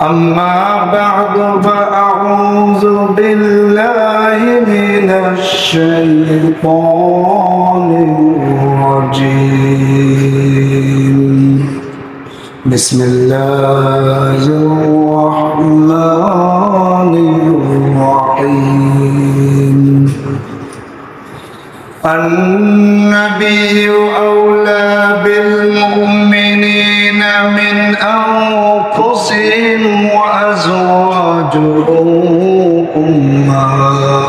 أما بعد فأعوذ بالله من الشيطان الرجيم. بسم الله الرحمن الرحيم. النبي أولى بالمؤمنين من أنفسهم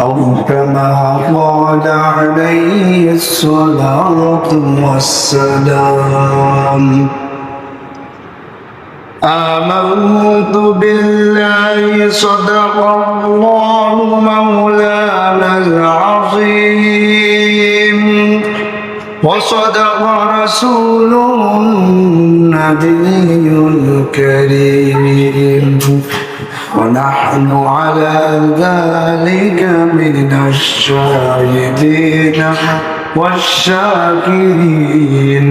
أو كما قال عليه الصلاة والسلام. آمنت بالله صدق الله مولانا العظيم. وصدق رسوله النبي الكريم. ونحن على ذلك من الشاهدين والشاكرين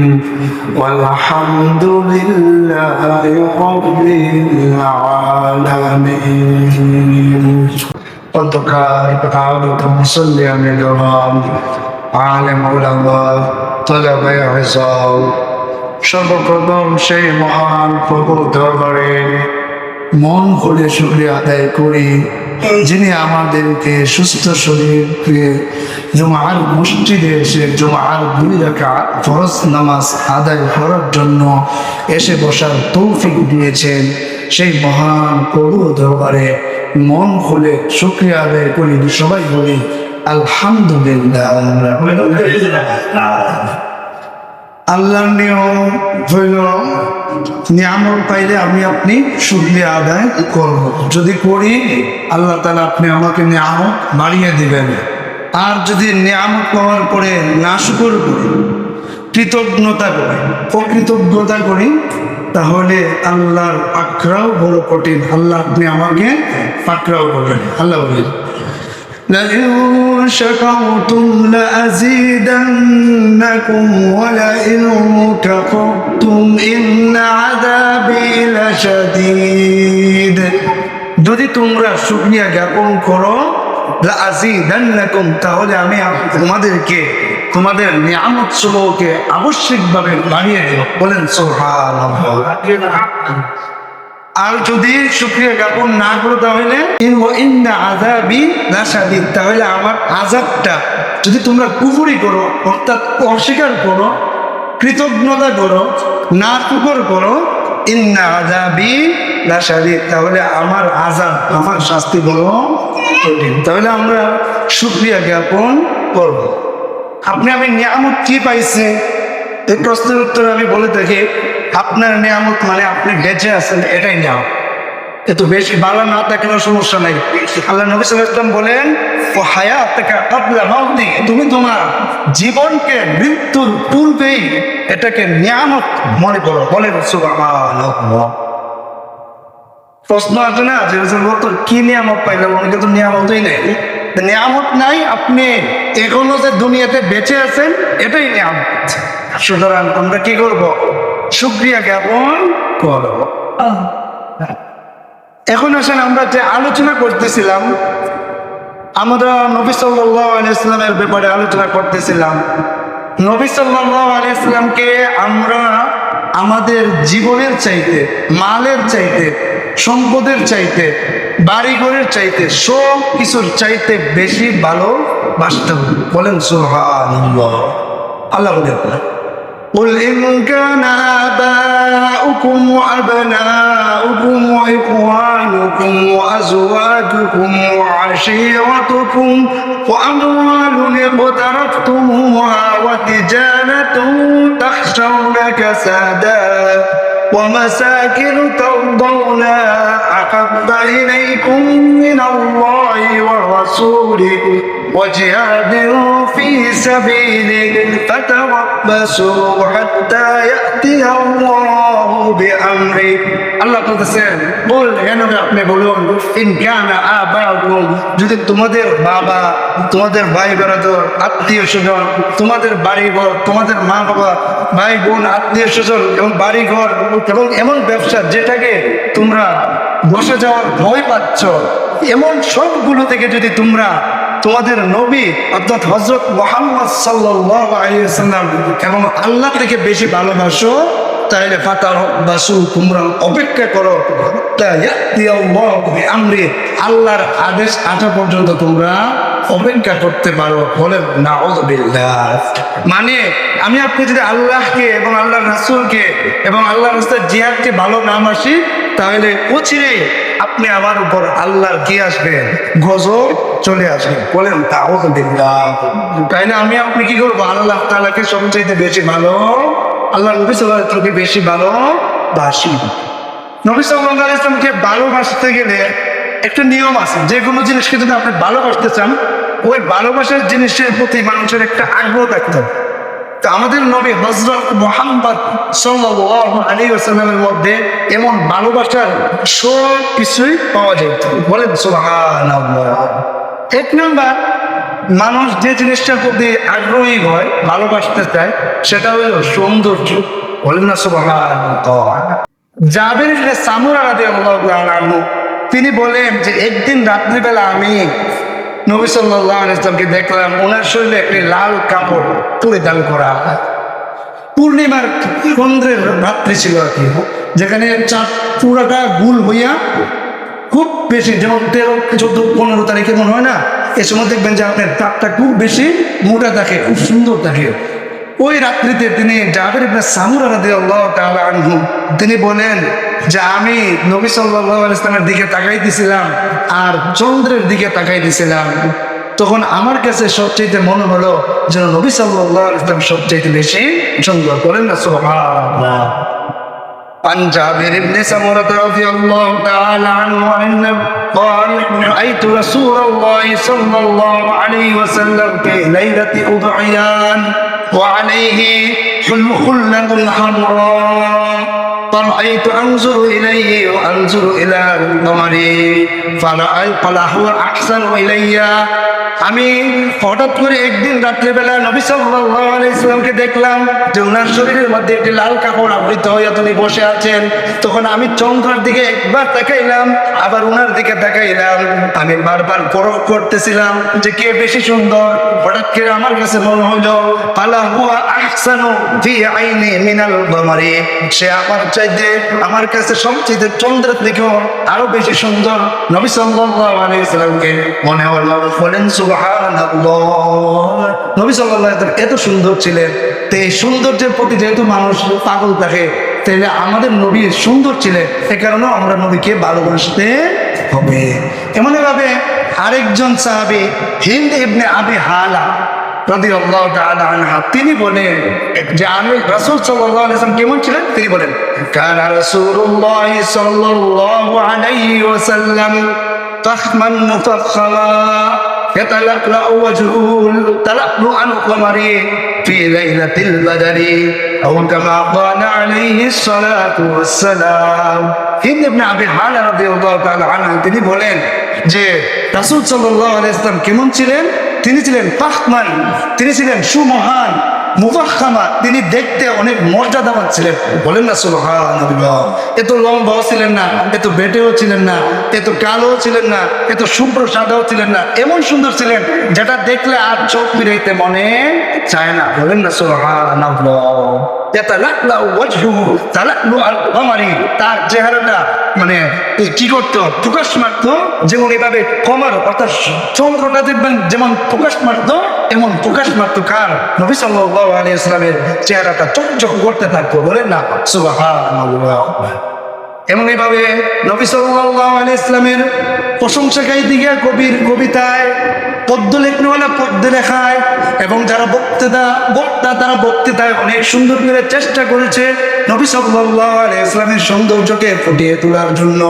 والحمد لله رب العالمين وذكر تعالى صلي على الإمام عالم علماء طلب عصام সর্বপ্রথম সেই মহান প্রভু দরবারে মন খুলে শুক্রিয়া আদায় করি। যিনি আমাদেরকে সুস্থ শরীরকে জুমার মসজিদে এসে জুমার দুই রাখা ফরজ নামাজ আদায় করার জন্য এসে বসার তৌফিক দিয়েছেন, সেই মহান প্রভু দরবারে মন খুলে শুক্রিয়া আদায় করি। সবাই বলি, আলহামদুলিল্লাহ। আল্লাহর নিয়ম হইল নিয়ামত পাইলে আমি আপনি শুক্রিয়া আদায় করব। যদি করি, আল্লাহ তালা আপনি আমাকে নিয়ামত বাড়িয়ে দিবেন। আর যদি নিয়ামত পাওয়ার পরে না শুকর করি, কৃতজ্ঞতা করি, অকৃতজ্ঞতা করি, তাহলে আল্লাহর আক্রাও বড় কঠিন। আল্লাহ আপনি আমাকে পাকড়াও করবেন। আল্লাহ বলেন شكرتم لأزيدنكم ولئن كفرتم إن عذابي لشديد যদি তোমরা শুকরিয়া জ্ঞাপন করো লাজিদান্নাকুম তাহলে আমি তোমাদেরকে তোমাদের নিয়ামত সমূহকে আবশ্যিকভাবে বাড়িয়ে দেব বলেন সুবহানাল্লাহ আর যদি শুক্রিয়া জ্ঞাপন না করো তাহলে আজাবি নাসাদিদ তাহলে আমার আজাবটা যদি তোমরা কুফুরি করো, অর্থাৎ অস্বীকার করো, কৃতজ্ঞতা করো, না কুকুর করো, ইন্না আজাবি নাসাদিদ তাহলে আমার আজাব আমার শাস্তি বলো কঠিন। তাহলে আমরা শুক্রিয়া জ্ঞাপন করব। আপনি আমি নিয়ামত কি পাইছে? এই প্রশ্নের উত্তর আমি বলে থাকি আপনার নিয়ামত মানে আপনি বেঁচে আছেন, এটাই নিয়ামত। এত বেশি বালা না থাকলেও সমস্যা নাই। আল্লাহ নবী সাল্লাম বলেন, ও হায়া কাবলা মাউতি তুমি তোমার জীবনকে মৃত্যুর পূর্বেই এটাকে নিয়ামত মনে করো। বলে প্রশ্ন আছে না যে বলতো কি নিয়ামত পাইলাম? অনেকে তো নিয়ামতই নেই। নিয়ামত নাই, আপনি এখনও যে দুনিয়াতে বেঁচে আছেন, এটাই নিয়ামত। সুতরাং আমরা কি করব? শুক্রিয়া জ্ঞাপন করব এখন আসেন আমরা যে আলোচনা করতেছিলাম, আমরা নবী সাল্লাহ আলাইসলামের ব্যাপারে আলোচনা করতেছিলাম। নবী আলাইসলামকে আমরা আমাদের জীবনের চাইতে, মালের চাইতে, সম্পদের চাইতে, বাড়িঘরের চাইতে, সব কিছুর চাইতে বেশি ভালো বাসতে বলেন সোহা আল্লাহ বলে قل إن كان آباؤكم وأبناؤكم وإخوانكم وأزواجكم وعشيرتكم وأموال اقترفتموها وتجارة تخشون كسادها ومساكن ترضونها أحب إليكم من الله ورسوله وجهاد في سبيله فتربصوا حتى يأتي الله بأمره আল্লাহ বলতেছেন বল কেন আপনি বলুন ইন কানা আবাউকুম যদি তোমাদের বাবা তোমাদের ভাই বেড়াদর আত্মীয় স্বজন তোমাদের বাড়ি ঘর তোমাদের মা বাবা ভাই বোন আত্মীয় স্বজন এবং বাড়ি ঘর এবং এমন ব্যবসা যেটাকে তোমরা বসে যাওয়ার ভয় পাচ্ছ। এমন সবগুলো থেকে যদি তোমরা তোমাদের নবী অর্থাৎ হজরত মোহাম্মদ আলিয়াল্লাম এবং আল্লাহ থেকে বেশি ভালোবাসো, তাহলে ফাতার বাসু তোমরা অপেক্ষা করো। আমরি আল্লাহর আদেশ আসা পর্যন্ত তোমরা অপেক্ষা করতে পারো। বলে নাউযুবিল্লাহ মানে আমি আপনি যদি আল্লাহকে এবং আল্লাহর রাসূলকে এবং আল্লাহর রাস্তায় জিহাদকে ভালো নাম আসি তাহলে অচিরে আপনি আমার উপর আল্লাহর কি আসবেন? গজব চলে আসবেন বলেন তাউযুবিল্লাহ তাই না? আমি আপনি কি করব? আল্লাহ তাআলাকে সবচেয়ে বেশি ভালো? আল্লাহ নবী ওয়াসাল্লামকে বেশি ভালো বাসি নবী সাল্লাল্লাহু আলাইহি ওয়াসাল্লামকে ভালোবাসতে গেলে একটা নিয়ম আছে। যে কোনো জিনিসকে যদি আপনি ভালোবাসতে চান, ওই ভালোবাসার জিনিসের প্রতি মানুষের একটা আগ্রহ থাকতে হবে। তো আমাদের নবী হজরত মোহাম্মদ আলাইহি মধ্যে এমন ভালোবাসার সব কিছুই পাওয়া যেত। বলেন সুবহানাল্লাহ। এক নাম্বার, মানুষ যে জিনিসটার প্রতি আগ্রহী হয়, ভালোবাসতে চায়, সেটা হলো সৌন্দর্য। বলেন না জাবের ইবনে সামুরা তিনি বলেন যে, একদিন রাত্রিবেলা আমি নবী সাল্লামকে দেখলাম, ওনার শরীরে একটি লাল কাপড় পরিধান করা পূর্ণিমার চন্দ্রের রাত্রি ছিল আর কি। যেখানে চাঁদ পুরাটা গুল হইয়া খুব বেশি, যেমন তেরো, চোদ্দ, পনেরো তারিখে মনে হয় না, এ সময় দেখবেন যে আপনার তাপটা খুব বেশি মোটা থাকে, খুব সুন্দর থাকে। ওই রাত্রিতে তিনি জাবের ইবনে সামুরা রাদিয়াল্লাহু তাআলা আনহু তিনি বলেন যে আমি নবী সাল্লাল্লাহু আলাইহি ইসলামের দিকে তাকাই দিছিলাম আর চন্দ্রের দিকে তাকাই দিছিলাম তখন আমার কাছে সবচেয়ে মনে হলো যেন নবী সাল্লাল্লাহু আলাইহি ইসলাম সবচেয়ে বেশি সুন্দর করেন না সুবহানাল্লাহ عن جابر بن سمرة رضي الله تعالى عنه أنه قال رأيت رسول الله صلى الله عليه وسلم في ليلة أضحيان وعليه حلم خلد الحمراء طلعت أنظر إليه وأنظر إلى القمر فرأيت له أحسن إليّ. আমি হঠাৎ করে একদিন রাত্রিবেলা নবী সাল্লামকে দেখলাম যে ওনার শরীরের মধ্যে একটি লাল কাপড় আবৃত হয়ে তিনি বসে আছেন। তখন আমি চন্দ্রের দিকে একবার তাকাইলাম, আবার ওনার দিকে তাকাইলাম। আমি বারবার পরখ করতেছিলাম যে কে বেশি সুন্দর। হঠাৎ করে আমার কাছে মনে হইল পালা হুয়া আহসানু ফি আইনি মিনাল কমারি সে আমার চাইতে আমার কাছে সবচেয়ে চন্দ্রের দিকেও আরও বেশি সুন্দর। নবী সাল্লাল্লাহু আলাইহি সাল্লামকে মনে হলো, বলেন এত সুন্দর ছিলেন। তো এই সৌন্দর্যের প্রতি যেহেতু মানুষ পাগল থাকে তাহলে আমাদের নবী সুন্দর ছিলেন। এ কারণে আমরা নবীকে ভালোবাসতে হবে। এমন ভাবে আরেকজন সাহাবি হিন্দ ইবনে আবি হালা তিনি বলেন যে আমি রাসূল ওয়াসাল্লাম কেমন ছিলেন? তিনি বলেন, কানা রাসূলুল্লাহ সাল্লাল্লাহু আলাইহি ওয়াসাল্লাম তাহমান মুফাখখামা يتلألأ وجهه تلألؤ القمر في ليلة البدر أو كما قال عليه الصلاة والسلام হিন্দ ইবনে আবি হালা রাদিয়াল্লাহু তাআলা আনহু তিনি বলেন যে রাসূল সাল্লাল্লাহু আলাইহি ওয়াসাল্লাম কেমন ছিলেন তিনি ছিলেন ফাহমান তিনি ছিলেন সুমহান মুফাখামা তিনি দেখতে অনেক মর্যাদাবান ছিলেন। বলেন না, সুবহানাল্লাহ, এত লম্বাও ছিলেন না, এত বেটেও ছিলেন না, এত কালোও ছিলেন না, এত শুভ্র সাদাও ছিলেন না, এমন সুন্দর ছিলেন যেটা দেখলে আর চোখ ফিরাইতে মনে চায় না। বলেন না, সুবহানাল্লাহ। তার চেহারাটা মানে কি করতো? প্রকাশ মারতো, যেমন এভাবে কমার, অর্থাৎ চন্দ্রটা দেখবেন যেমন প্রকাশ মারতো এমন প্রকাশ মারতো কার? নবী সাল্লাহ আলী ইসলামের চেহারাটা চকচক করতে থাকতো, বলেন না? সুবহানাল্লাহ। এমন এইভাবে নবী আলাইহি ইসলামের প্রশংসা গাইতে গিয়ে কবির কবিতায় পদ্য লেখনওয়ালা পদ্য লেখায়, এবং যারা বক্তৃতা, বক্তা, তারা বক্তৃতায় অনেক সুন্দর করে চেষ্টা করেছে নবী আলাইহি ইসলামের সৌন্দর্যকে ফুটিয়ে তোলার জন্য।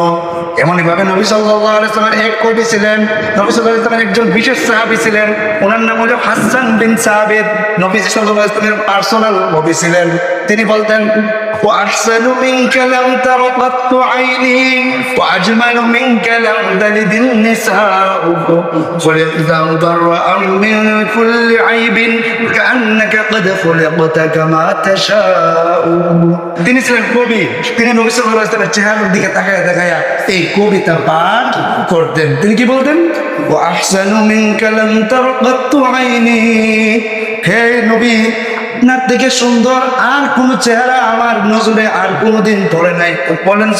এমনই ভাবে নবী আলাইহি ইসলামের এক কবি ছিলেন, নবী আলাইহি ইসলামের একজন বিশেষ সাহাবী ছিলেন, ওনার নাম হলো হাসান বিন সাবিত নবী আলাইহি ইসলামের পার্সোনাল কবি ছিলেন। তিনি বলতেন وأحسن منك لم تر قط عيني وأجمل منك لم تلد النساء خلقت مبرأ من كل عيب كأنك قد خلقت كما تشاء তিনি ছিলেন কবি তিনি নবী সাল্লাল্লাহু আলাইহি ওয়াসাল্লামের চেহারার দিকে তাকায় তাকায়া এই কবিতা পাঠ করতেন তিনি কি বলতেন وأحسن منك لم تر قط عيني হে নবী আপনার থেকে সুন্দর আর কোন চেহারা আমার নজরে আর কোনোদিন পড়ে নাই। বলেন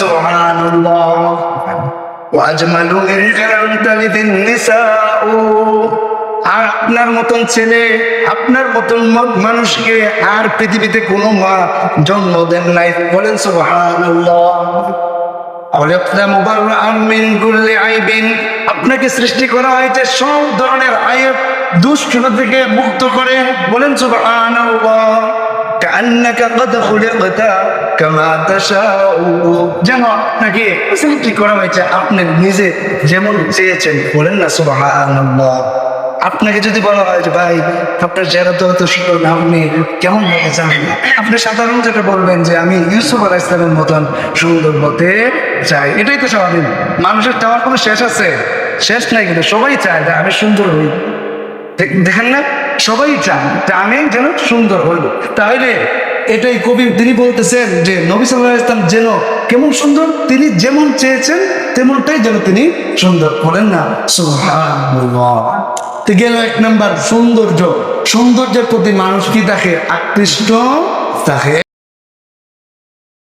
নিসাউ। আর আপনার মতন ছেলে, আপনার মতন মানুষকে আর পৃথিবীতে কোনো মা জন্ম দেন নাই। বলেন, সুবহানাল্লাহ। মিন কুল্লি আইবিন, আপনাকে সৃষ্টি করা হয়েছে সব ধরনের আইব। দুষ্কৃত থেকে মুক্ত করে বলেন সুবহানাল্লাহ। কান্নাকা কদ খুলিকতা কামা তাশাউ। যেন আপনাকে সৃষ্টি করা হয়েছে আপনি নিজে যেমন চেয়েছেন বলেন না সুবহানাল্লাহ। আপনাকে যদি বলা হয় যে ভাই আপনার চেহারা তো অত সুন্দর না আপনি কেমন হতে চান আপনি সাধারণ যেটা বলবেন যে আমি ইউসুফ আলাহ ইসলামের মতন সুন্দর হতে চাই। এটাই তো স্বাভাবিক। মানুষের চাওয়ার কোনো শেষ আছে? শেষ নাই কিন্তু সবাই চায় যে আমি সুন্দর হই। দেখেন না? সবাই চান টানে যেন সুন্দর হইব তাহলে এটাই কবি, তিনি বলতেছেন যে, নবী সাল্লাহ ইসলাম যেন কেমন সুন্দর, তিনি যেমন চেয়েছেন, তেমনটাই যেন তিনি সুন্দর করেন না। গেল এক নাম্বার, সৌন্দর্য। সৌন্দর্যের প্রতি মানুষ কি থাকে আকৃষ্ট থাকে